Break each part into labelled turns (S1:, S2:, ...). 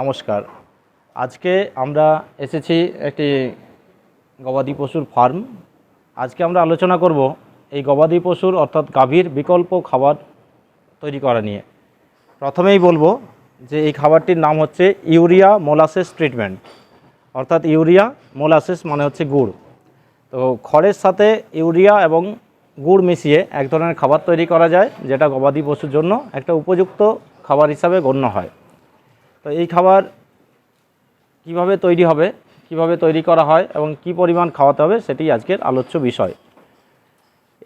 S1: নমস্কার। আজকে আমরা এসেছি একটি গবাদি পশুর ফার্ম। আজকে আমরা আলোচনা করব এই গবাদি পশুর অর্থাৎ গাভীর বিকল্প খাবার তৈরি করা নিয়ে। প্রথমেই বলব যে এই খাবারটির নাম হচ্ছে ইউরিয়া মোলাসেস ট্রিটমেন্ট। অর্থাৎ ইউরিয়া মোলাসেস মানে হচ্ছে গুড়। তো খড়ের সাথে ইউরিয়া এবং গুড় মিশিয়ে এক ধরনের খাবার তৈরি করা যায়, যেটা গবাদি পশুর জন্য একটা উপযুক্ত খাবার হিসাবে গণ্য হয়। তো এই খাবার কীভাবে তৈরি হবে, কীভাবে তৈরি করা হয় এবং কি পরিমাণ খাওয়াতে হবে সেটি আজকের আলোচ্য বিষয়।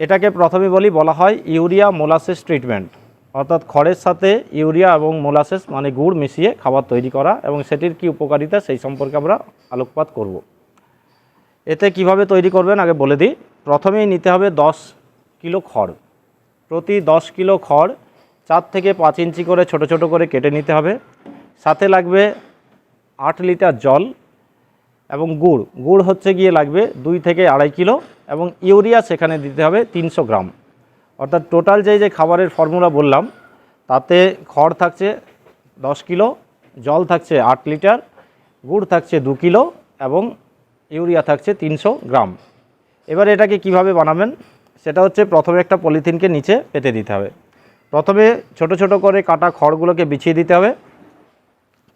S1: এটাকে প্রথমে বলি, বলা হয় ইউরিয়া মোলাসেস ট্রিটমেন্ট। অর্থাৎ খড়ের সাথে ইউরিয়া এবং মোলাসেস মানে গুড় মিশিয়ে খাবার তৈরি করা এবং সেটির কি উপকারিতা সেই সম্পর্কে আমরা আলোকপাত করব। এতে কীভাবে তৈরি করবেন আগে বলে দিই। প্রথমেই নিতে হবে দশ কিলো খড়। প্রতি দশ কিলো খড় চার থেকে পাঁচ ইঞ্চি করে ছোট ছোট করে কেটে নিতে হবে। সাথে লাগবে আট লিটার জল এবং গুড়। গুড় হচ্ছে গিয়ে লাগবে দুই থেকে আড়াই কিলো এবং ইউরিয়া সেখানে দিতে হবে তিনশো গ্রাম। অর্থাৎ টোটাল যে যে খাবারের ফর্মুলা বললাম, তাতে খড় থাকছে দশ কিলো, জল থাকছে আট লিটার, গুড় থাকছে দু কিলো এবং ইউরিয়া থাকছে তিনশো গ্রাম। এবার এটাকে কীভাবে বানাবেন, সেটা হচ্ছে প্রথমে একটা পলিথিনকে নিচে পেতে দিতে হবে। প্রথমে ছোট ছোট করে কাটা খড়গুলোকে বিছিয়ে দিতে হবে।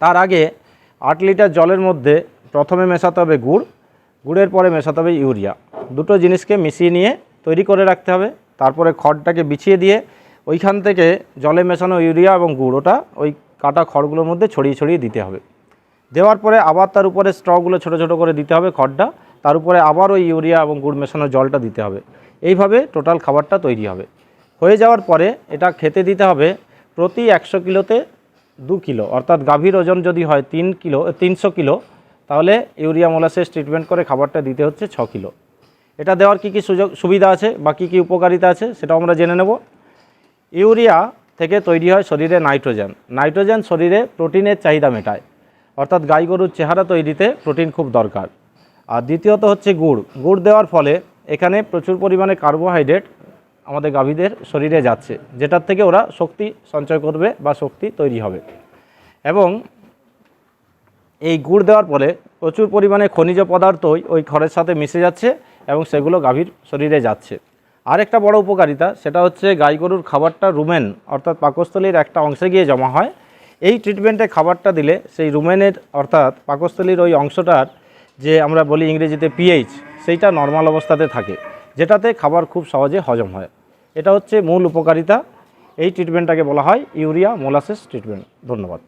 S1: তার আগে আট লিটার জলের মধ্যে প্রথমে মেশাতে হবে গুড়, গুড়ের পরে মেশাতে হবে ইউরিয়া। দুটো জিনিসকে মিশিয়ে নিয়ে তৈরি করে রাখতে হবে, তারপরে খড়টাকে বিছিয়ে দিয়ে ওইখান থেকে জলে মেশানো ইউরিয়া এবং গুড়, ওটা ওই কাটা খড়গুলোর মধ্যে ছড়িয়ে ছড়িয়ে দিতে হবে। দেওয়ার পরে আবার তার উপরে স্ট্রগুলো ছোট ছোট করে দিতে হবে খড়টা, তার উপরে আবার ওই ইউরিয়া এবং গুড় মেশানো জলটা দিতে হবে। এইভাবে টোটাল খাবারটা তৈরি হবে। হয়ে যাওয়ার পরে এটা খেতে দিতে হবে প্রতি একশো কিলোতে দু কিলো। অর্থাৎ গাভীর ওজন যদি হয় তিন কিলো তিনশো কিলো, তাহলে ইউরিয়া মোলাসেস ট্রিটমেন্ট করে খাবারটা দিতে হচ্ছে ছ কিলো। এটা দেওয়ার কী কী সুযোগ, সুবিধা আছে বা কী কী উপকারিতা আছে সেটাও আমরা জেনে নেব। ইউরিয়া থেকে তৈরি হয় শরীরে নাইট্রোজেন। নাইট্রোজেন শরীরে প্রোটিনের চাহিদা মেটায়। অর্থাৎ গাই গরুর চেহারা তৈরিতে প্রোটিন খুব দরকার। আর দ্বিতীয়ত হচ্ছে গুড়। গুড় দেওয়ার ফলে এখানে প্রচুর পরিমাণে কার্বোহাইড্রেট আমাদের গাভীদের শরীরে যাচ্ছে, যেটার থেকে ওরা শক্তি সঞ্চয় করবে বা শক্তি তৈরি হবে। এবং এই গুড় দেওয়ার ফলে প্রচুর পরিমাণে খনিজ পদার্থই ওই খড়ের সাথে মিশে যাচ্ছে এবং সেগুলো গাভীর শরীরে যাচ্ছে। আরেকটা বড় উপকারিতা, সেটা হচ্ছে গাই গরুর খাবারটা রুমেন, অর্থাৎ পাকস্থলীর একটা অংশে গিয়ে জমা হয়। এই ট্রিটমেন্টে খাবারটা দিলে সেই রুমেনের, অর্থাৎ পাকস্থলীর ওই অংশটার যে আমরা বলি ইংরেজিতে পিএইচ সেইটা নর্মাল অবস্থাতে থাকে। যেটাতে খাবার খুব সহজে হজম হয়। এটা হচ্ছে মূল উপকারিতা। এই ট্রিটমেন্টটাকে বলা হয় ইউরিয়া মোলাসেস ট্রিটমেন্ট ধন্যবাদ।